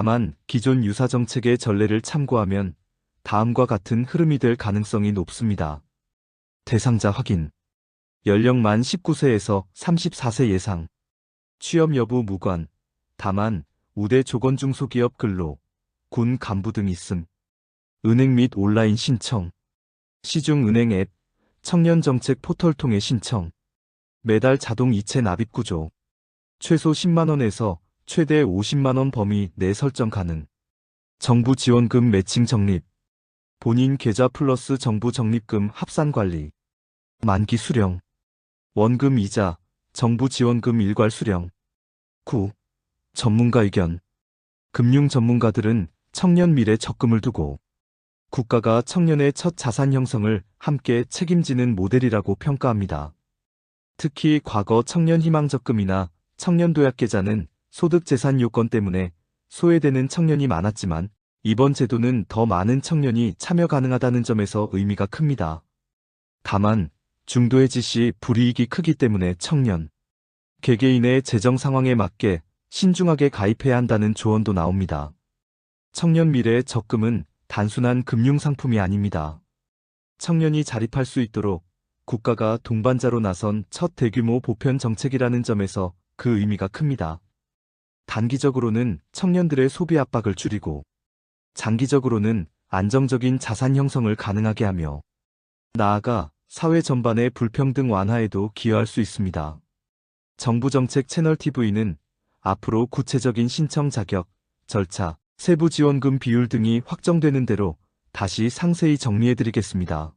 다만 기존 유사 정책의 전례를 참고하면 다음과 같은 흐름이 될 가능성이 높습니다. 대상자 확인. 연령 만 19세에서 34세 예상. 취업 여부 무관. 다만 우대 조건 중소기업 근로, 군 간부 등 있음. 은행 및 온라인 신청. 시중 은행 앱, 청년 정책 포털 통해 신청. 매달 자동 이체 납입 구조. 최소 10만원에서 최대 50만원 범위 내 설정 가능. 정부 지원금 매칭 적립. 본인 계좌 플러스 정부 적립금 합산 관리. 만기 수령. 원금 이자, 정부 지원금 일괄 수령. 9. 전문가 의견. 금융 전문가들은 청년 미래 적금을 두고 국가가 청년의 첫 자산 형성을 함께 책임지는 모델이라고 평가합니다. 특히 과거 청년 희망 적금이나 청년 도약 계좌는 소득 재산 요건 때문에 소외되는 청년이 많았지만 이번 제도는 더 많은 청년이 참여 가능하다는 점에서 의미가 큽니다. 다만 중도해지 시 불이익이 크기 때문에 청년, 개개인의 재정 상황에 맞게 신중하게 가입해야 한다는 조언도 나옵니다. 청년 미래 적금은 단순한 금융상품이 아닙니다. 청년이 자립할 수 있도록 국가가 동반자로 나선 첫 대규모 보편 정책이라는 점에서 그 의미가 큽니다. 단기적으로는 청년들의 소비 압박을 줄이고 장기적으로는 안정적인 자산 형성을 가능하게 하며 나아가 사회 전반의 불평등 완화에도 기여할 수 있습니다. 정부 정책 채널 TV는 앞으로 구체적인 신청 자격, 절차, 세부 지원금 비율 등이 확정되는 대로 다시 상세히 정리해드리겠습니다.